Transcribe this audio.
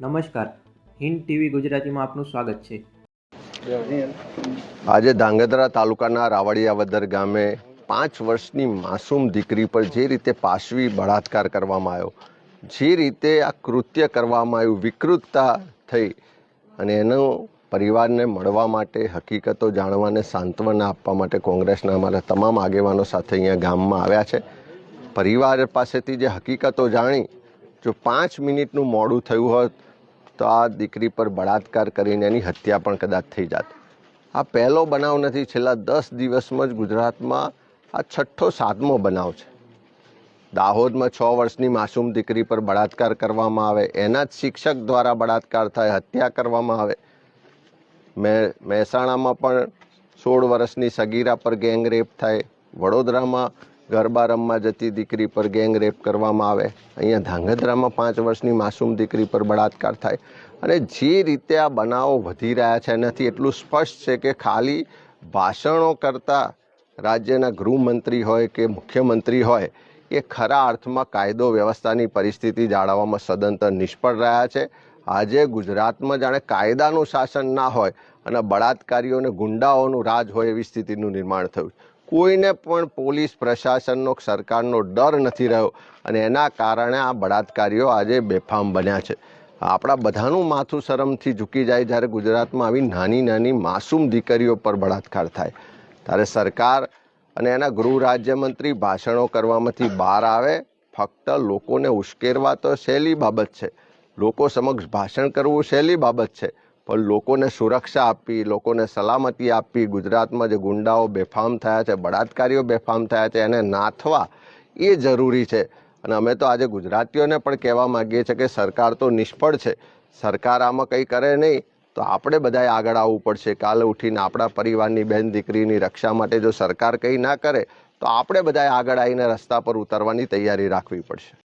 નમસ્કાર. હિન્દ ટીવી ગુજરાતીમાં આપનું સ્વાગત છે. આજે ધાંગધ્રા તાલુકાના રાવળિયાવદર ગામે પાંચ વર્ષની માસૂમ દીકરી પર જે રીતે પાશવી બળાત્કાર કરવામાં આવ્યો, જે રીતે આ કૃત્ય કરવામાં આવ્યું, વિકૃતતા થઈ અને એનું પરિવારને મળવા માટે હકીકતો જાણવાને સાંત્વના આપવા માટે કોંગ્રેસના અમારા તમામ આગેવાનો સાથે અહીંયા ગામમાં આવ્યા છે. પરિવાર પાસેથી જે હકીકતો જાણી, જો પાંચ મિનિટનું મોડું થયું હોત તો આ દીકરી પર બળાત્કાર કરીને એની હત્યા પણ કદાચ થઈ જાત. આ પહેલો બનાવ નથી, છેલ્લા દસ દિવસમાં જ ગુજરાતમાં આ છઠ્ઠો સાતમો બનાવ છે. દાહોદમાં છ વર્ષની માસૂમ દીકરી પર બળાત્કાર કરવામાં આવે, એના જ શિક્ષક દ્વારા બળાત્કાર થાય, હત્યા કરવામાં આવે. મહેસાણામાં પણ સોળ વર્ષની સગીરા પર ગેંગ રેપ થાય, વડોદરામાં ગરબા રમવા જતી દીકરી પર ગેંગ રેપ કરવામાં આવે. અહીંયા ધાંગધ્રામાં પાંચ વર્ષની માસૂમ દીકરી પર બળાત્કાર થાય. અને જે રીતે આ બનાવો વધી રહ્યા છે એનાથી એટલું સ્પષ્ટ છે કે ખાલી ભાષણો કરતા રાજ્યના ગૃહમંત્રી હોય કે મુખ્યમંત્રી હોય, એ ખરા અર્થમાં કાયદો વ્યવસ્થાની પરિસ્થિતિ જાળવવામાં સદંતર નિષ્ફળ રહ્યા છે. આજે ગુજરાતમાં જાણે કાયદાનું શાસન ના હોય અને બળાત્કારીઓને ગુંડાઓનું રાજ હોય એવી સ્થિતિનું નિર્માણ થયું. કોઈને પણ પોલીસ પ્રશાસનનો સરકારનો ડર નથી રહ્યો અને એના કારણે આ બળાત્કારીઓ આજે બેફામ બન્યા છે. આપણા બધાનું માથું શરમથી ઝૂકી જાય જ્યારે ગુજરાતમાં આવી નાની નાની માસૂમ દીકરીઓ પર બળાત્કાર થાય. ત્યારે સરકાર અને એના ગૃહ રાજ્યમંત્રી ભાષણો કરવામાંથી બહાર આવે. ફક્ત લોકોને ઉશ્કેરવા તો સહેલી બાબત છે. લોકો સમક્ષ ભાષણ કરવું સહેલી બાબત છે. પણ લોકોને સુરક્ષા આપવી લોકોને સલામતી આપવી ગુજરાતમાં જે ગુંડાઓ બેફામ થયા છે, બળાત્કારીઓ બેફામ થયા છે, એને નાથવા એ જરૂરી છે. અને અમે તો આજે ગુજરાતીઓને પણ કહેવા માગીએ છીએ કે સરકાર તો નિષ્ફળ છે. સરકાર આમાં કંઈ કરે નહીં. તો આપણે બધાએ આગળ આવવું પડશે. કાલે ઉઠીને આપણા પરિવારની બેન દીકરીની રક્ષા માટે જો સરકાર કંઈ ના કરે, તો આપણે બધાએ આગળ આવીને રસ્તા પર ઉતરવાની તૈયારી રાખવી પડશે.